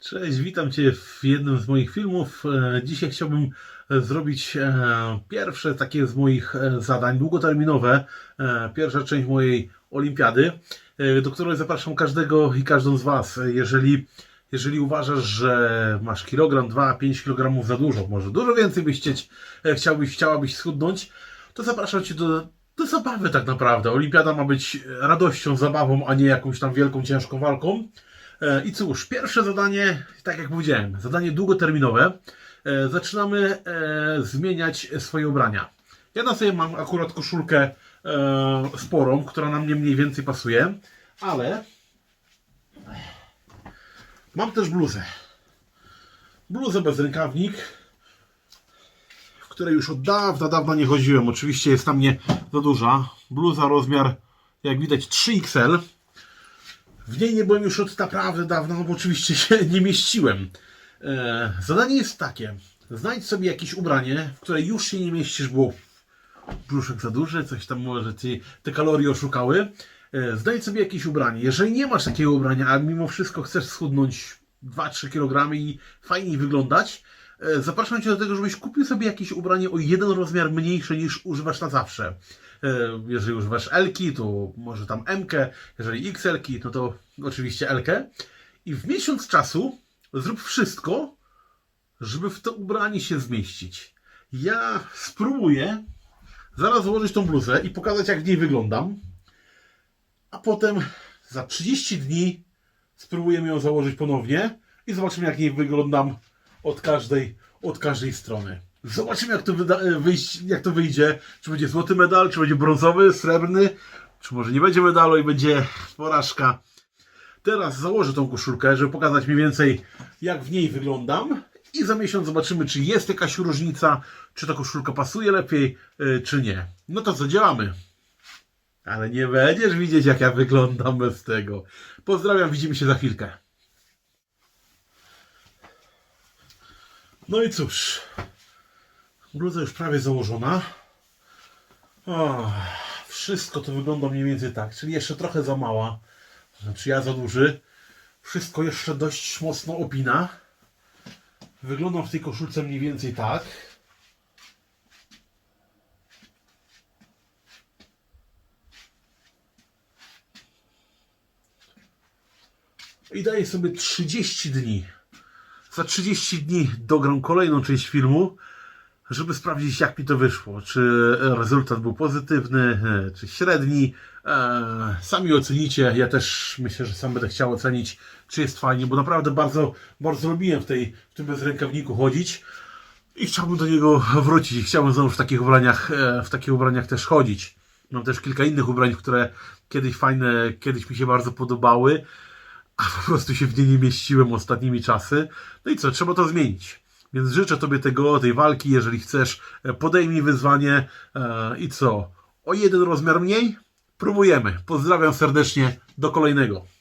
Cześć, witam Cię w jednym z moich filmów. E, Dzisiaj chciałbym zrobić e, pierwsze takie z moich e, zadań długoterminowe. Pierwsza część mojej olimpiady, do której zapraszam każdego i każdą z Was. Jeżeli, jeżeli uważasz, że masz kilogram, 2, 5 kg za dużo, może dużo więcej byś chcieć, chciałbyś, chciałabyś schudnąć, to zapraszam Cię do, do zabawy tak naprawdę. Olimpiada ma być radością, zabawą, a nie jakąś tam wielką, ciężką walką. E, I cóż, pierwsze zadanie, tak jak powiedziałem, zadanie długoterminowe. E, Zaczynamy e, zmieniać swoje ubrania. Ja na sobie mam akurat koszulkę sporą, która na mnie mniej więcej pasuje, ale mam też bluzę. Bluzę bez rękawnik, w której już od dawna, dawna nie chodziłem. Oczywiście jest na mnie za duża. Bluza rozmiar, jak widać, 3XL. W niej nie byłem już od naprawdę dawna, bo oczywiście się nie mieściłem. E, zadanie jest takie. Znajdź sobie jakieś ubranie, w które już się nie mieścisz, bo brzuszek za duży, coś tam może ci te kalorie oszukały. E, znajdź sobie jakieś ubranie. Jeżeli nie masz takiego ubrania, a mimo wszystko chcesz schudnąć 2-3 kg i fajniej wyglądać, e, zapraszam Cię do tego, żebyś kupił sobie jakieś ubranie o jeden rozmiar mniejsze niż używasz na zawsze. E, Jeżeli używasz L-ki, to może tam M-kę, jeżeli XL-ki, no to oczywiście L-kę. I w miesiąc czasu zrób wszystko, żeby w to ubranie się zmieścić. Ja spróbuję zaraz założyć tą bluzę i pokazać, jak w niej wyglądam. A potem za 30 dni spróbujemy ją założyć ponownie i zobaczymy, jak w niej wyglądam od każdej, od każdej strony. Zobaczymy, jak to, e, wyjść, jak to wyjdzie. Czy będzie złoty medal, czy będzie brązowy, srebrny, czy może nie będzie medalu i będzie porażka. Teraz założę tą koszulkę, żeby pokazać mniej więcej, jak w niej wyglądam. I za miesiąc zobaczymy, czy jest jakaś różnica, czy ta koszulka pasuje lepiej, e, czy nie. No to co, działamy. Ale nie będziesz widzieć, jak ja wyglądam bez tego. Pozdrawiam, widzimy się za chwilkę. No i cóż, bluza już prawie założona. O, wszystko to wygląda mniej więcej tak, czyli jeszcze trochę za mała, znaczy ja za duży. Wszystko jeszcze dość mocno opina. Wyglądam w tej koszulce mniej więcej tak. I daję sobie 30 dni. Za 30 dni dogram kolejną część filmu, żeby sprawdzić, jak mi to wyszło. Czy rezultat był pozytywny, e, czy średni. E, Sami ocenicie. Ja też myślę, że sam będę chciał ocenić, czy jest fajnie, bo naprawdę bardzo, bardzo lubiłem w, tej, w tym bezrękawniku chodzić. I chciałbym do niego wrócić. Chciałbym znowu w takich ubraniach, e, w takich ubraniach też chodzić. Mam też kilka innych ubrań, które kiedyś fajne, kiedyś mi się bardzo podobały, a po prostu się w nie nie mieściłem ostatnimi czasy. No i co, trzeba to zmienić. Więc życzę Tobie tego, tej walki, jeżeli chcesz, e, podejmij wyzwanie e, i co, o jeden rozmiar mniej? Próbujemy. Pozdrawiam serdecznie, do kolejnego.